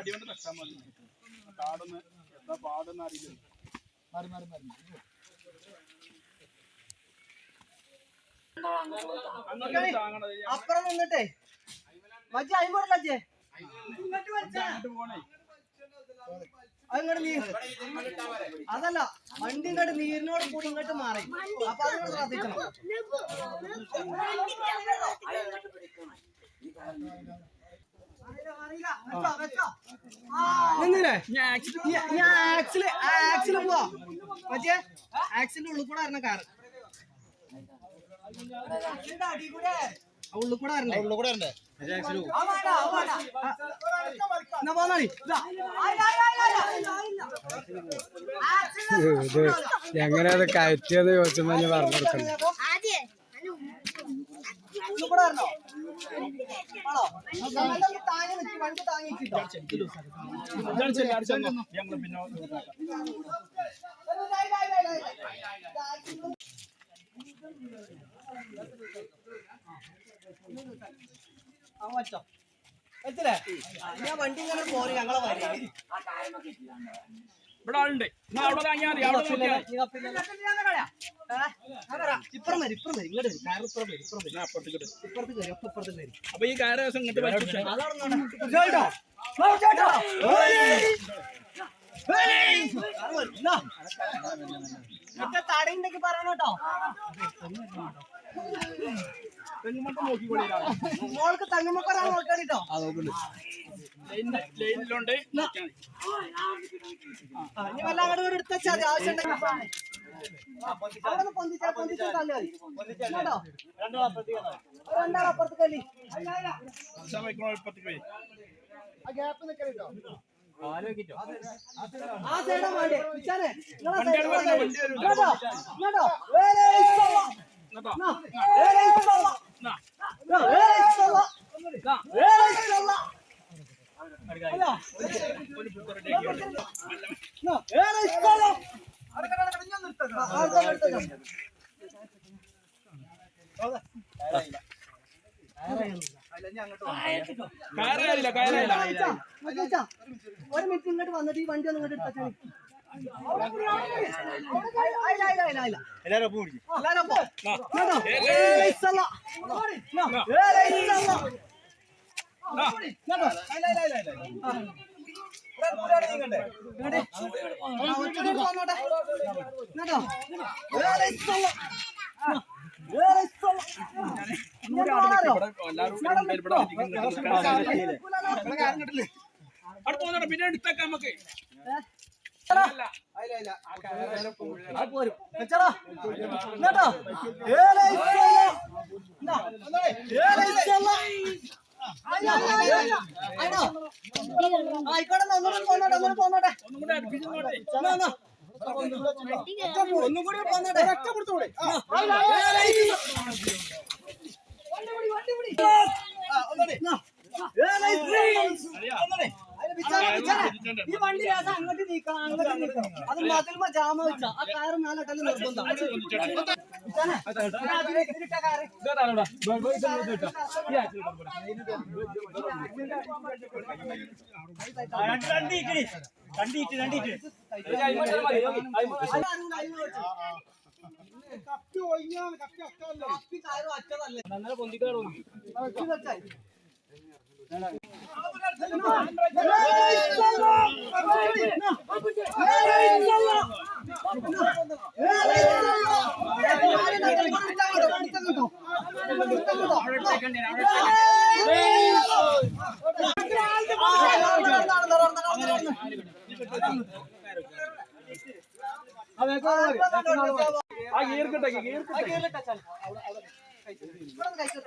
പടി കൊണ്ട് തട്ടാൻ മതി. കാടൊന്ന് എന്താ പാടെന്ന് അറിയില്ല മാറി മാറി മാറി. അപ്പുറം നിന്നിട്ടേ. മജ്ജ അയിമൂടല്ല അജ്ജേ അങ്ങോട്ട് നീ. നീർ അതല്ല വണ്ടി ഇങ്ങോട്ട് നീരിനോട് കൂടി ഇങ്ങോട്ട് മാറി. അപ്പൊ അതിനോട് ശ്രദ്ധിക്കണം നിന്നില്ലേ? ഞാൻ ആക്സിൽ ആക്സിൽ പോവാ. മറ്റേ ആക്സിന്റെ ഉള്ളിൽ കൂടെ വരണ കാറ്. ഉള്ളിൽ കൂടെ വരണേ ഉള്ളു കൂടെ ഉണ്ട് എന്നാ പോന്നാളി ഇതാ. എങ്ങനെയത് കയറ്റിയത്? ചോദിച്ചപ്പോ ഞാൻ പറഞ്ഞു കൊടുക്കണം വെച്ചില്ലേ ഞാൻ വണ്ടി ഇങ്ങനെ പോരും ഞങ്ങളെ വരി. ഇവിടെ ആളുണ്ട് അവിടെ മതി അവിടെ നോക്കിയാൽ ഇപ്പുറം വരും ഇപ്പുറം വരും ഇങ്ങോട്ട് വരും ഇപ്പുറം വരും ഇപ്പുറം വരും എന്നാ അപ്പുറത്തേക്ക് ഇട്. ഇപ്പുറത്ത് വരും ഒക്കെ വരും അപ്പൊ ഈ ദിവസം ഇങ്ങോട്ട് വലിച്ചു ചേട്ടാ ചേട്ടാ മറ്റേ തടയുണ്ടെങ്കിൽ പറയണം കേട്ടോ നോക്കിക്കൊള്ളില്ല മോൾക്ക് കല്ലി സമയക്കുള്ള ഇപ്പത്തേക്ക് പോയി ആ ഗ്യാപ്പ് ആ സൈഡാ വേണ്ടേ വിച്ചാനെ വേറെ വേറെ വേറെ ഒരു മിനിറ്റ് ഇങ്ങോട്ട് വന്നിട്ട് ഈ വണ്ടി ഒന്ന് ഇങ്ങോട്ട് എടുത്താ എല്ലാരും കേട്ടോ? കേട്ടോ? ഒറ്റയ്ക്ക് വന്നോട്ടെ. കേട്ടോ? പിന്നെ എടുത്തേക്കാം നമുക്ക്. അത് അയ്യോ. ആയിക്കോട്ടെ ഒന്നുകൂടി പോന്നോട്ടെ ഒന്നുകൂടി പോന്നോട്ടെ ഒന്നും കൂടെ പോന്നോട്ടെ ഒറ്റ കൊടുത്തോളെ വണ്ടി ഇഷ്ടം. വണ്ടി ഒന്നുകൂടി. ഈ വണ്ടി ലേശം അങ്ങോട്ട് നീക്കാം അങ്ങോട്ട് നീക്കാം അത് മതിൽമ ജാമ വെച്ച ആ കാറ് നാലെട്ടൽ നിർബന്ധം. അതാരും ലൈവ് വെച്ചു. കപ്പി ഒഴിഞ്ഞാണ് കപ്പി അക്കല്ലേ കപ്പി കയറും അറ്റതല്ലേ. ഇത് വെച്ചായി. ആ ഗീർക്കിട്ടേക്ക് ഗീർ ഇവിടെ കഴിച്ചു